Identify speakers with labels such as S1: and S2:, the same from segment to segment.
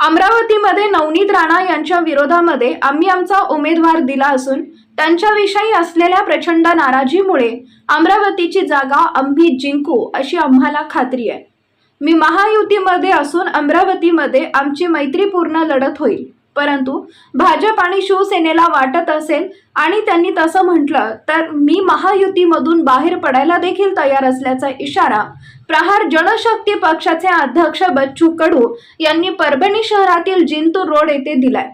S1: अमरावतीमध्ये नवनीत राणा यांच्या विरोधामध्ये आम्ही आमचा उमेदवार दिला असून त्यांच्याविषयी असलेल्या प्रचंड नाराजीमुळे अमरावतीची जागा आम्ही जिंकू अशी आम्हाला खात्री आहे. मी महायुतीमध्ये असून अमरावतीमध्ये आमची मैत्रीपूर्ण लढत होईल. परंतु भाजप आणि शिवसेनेला वाटत असेल आणि त्यांनी तसं म्हटलं तर मी महायुतीमधून बाहेर पडायला देखील तयार असल्याचा इशारा प्रहार जनशक्ती पक्षाचे अध्यक्ष बच्चू कडू यांनी परभणी शहरातील जिंतूर रोड येथे दिलाय.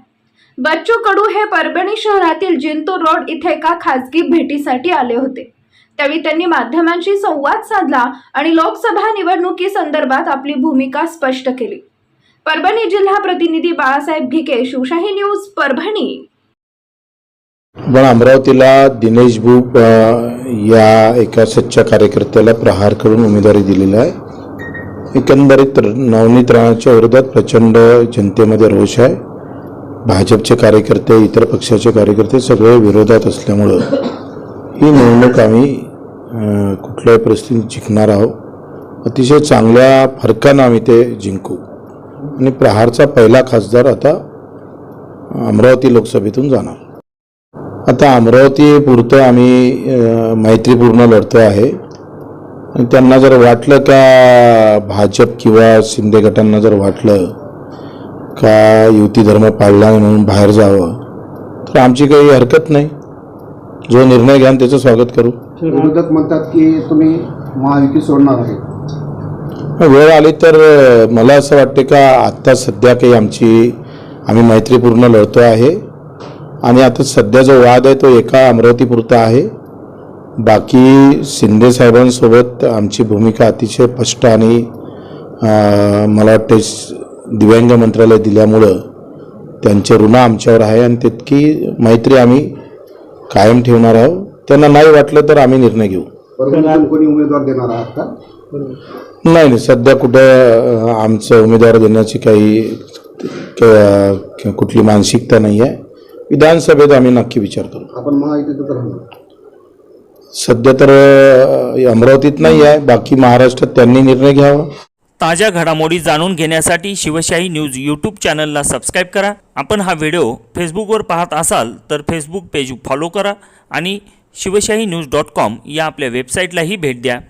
S1: बच्चू कडू हे परभणी शहरातील जिंतूर रोड इथे एका खासगी भेटीसाठी आले होते. त्यावेळी त्यांनी माध्यमांशी संवाद साधला आणि लोकसभा निवडणुकी संदर्भात आपली भूमिका स्पष्ट केली. परभणी जिल्हा प्रतिनिधी बाळासाहेब घिके शिवशाही न्यूज परभणी.
S2: पण अमरावतीला दिनेश बुक या एका सच्च्या कार्यकर्त्याला प्रहार करून उमेदवारी दिलेला आहे. एकंदरीत नवनीत राणाच्या विरोधात प्रचंड जनतेमध्ये रोष आहे. भाजपचे कार्यकर्ते इतर पक्षाचे कार्यकर्ते सगळे विरोधात असल्यामुळं ही निवडणूक आम्ही कुठल्याही परिस्थितीत जिंकणार आहोत. अतिशय चांगल्या फरकानं आम्ही ते जिंकू. आणि प्रहारचा पहिला खासदार आता अमरावती लोकसभेतून जाणार. आता अमरावती पुरतं आम्ही मैत्रीपूर्ण लढतो आहे. आणि त्यांना जर वाटलं का भाजप किंवा शिंदे गटांना जर वाटलं का युती धर्म पाळला नाही म्हणून बाहेर जावं तर आमची काही हरकत नाही. जो निर्णय घ्याल त्याचं स्वागत करू.
S3: विरोधक म्हणतात की तुम्ही महायुती सोडणार आहे.
S2: वेळ आली तर मला असं वाटते का आत्ता सध्या काही आमची आम्ही मैत्रीपूर्ण लढतो आहे. आणि आता सध्या जो वाद आहे तो एका अमरावतीपुरता आहे. बाकी शिंदे साहेबांसोबत आमची भूमिका अतिशय स्पष्ट आणि अ, मला वाटते दिव्यांग मंत्रालय दिल्यामुळं त्यांचे ऋण आमच्यावर आहे आणि तितकी मैत्री आम्ही कायम ठेवणार आहोत. त्यांना नाही वाटलं तर आम्ही निर्णय घेऊ.
S3: कोणी उमेदवार देणार आहात का?
S2: नाही नाही. सध्या कुठं आमचं उमेदवार देण्याची काही क- कुठली मानसिकता नाही आहे विधानसभेत आम्ही नक्की विचार करू.
S3: आपण महायुतीतच राहणार.
S2: सध्या तर अ, अमरावतीत नाही आहे. बाकी महाराष्ट्रात त्यांनी निर्णय घ्यावा.
S4: ताज्या घडामोडी जाणून घेण्यासाठी शिवशाही न्यूज यूट्यूब चॅनलला सबस्क्राईब करा. आपण हा व्हिडिओ फेसबुकवर पाहत असाल तर फेसबुक पेज फॉलो करा आणि शिवशाही न्यूज डॉट कॉम या आपल्या वेबसाईटलाही भेट द्या.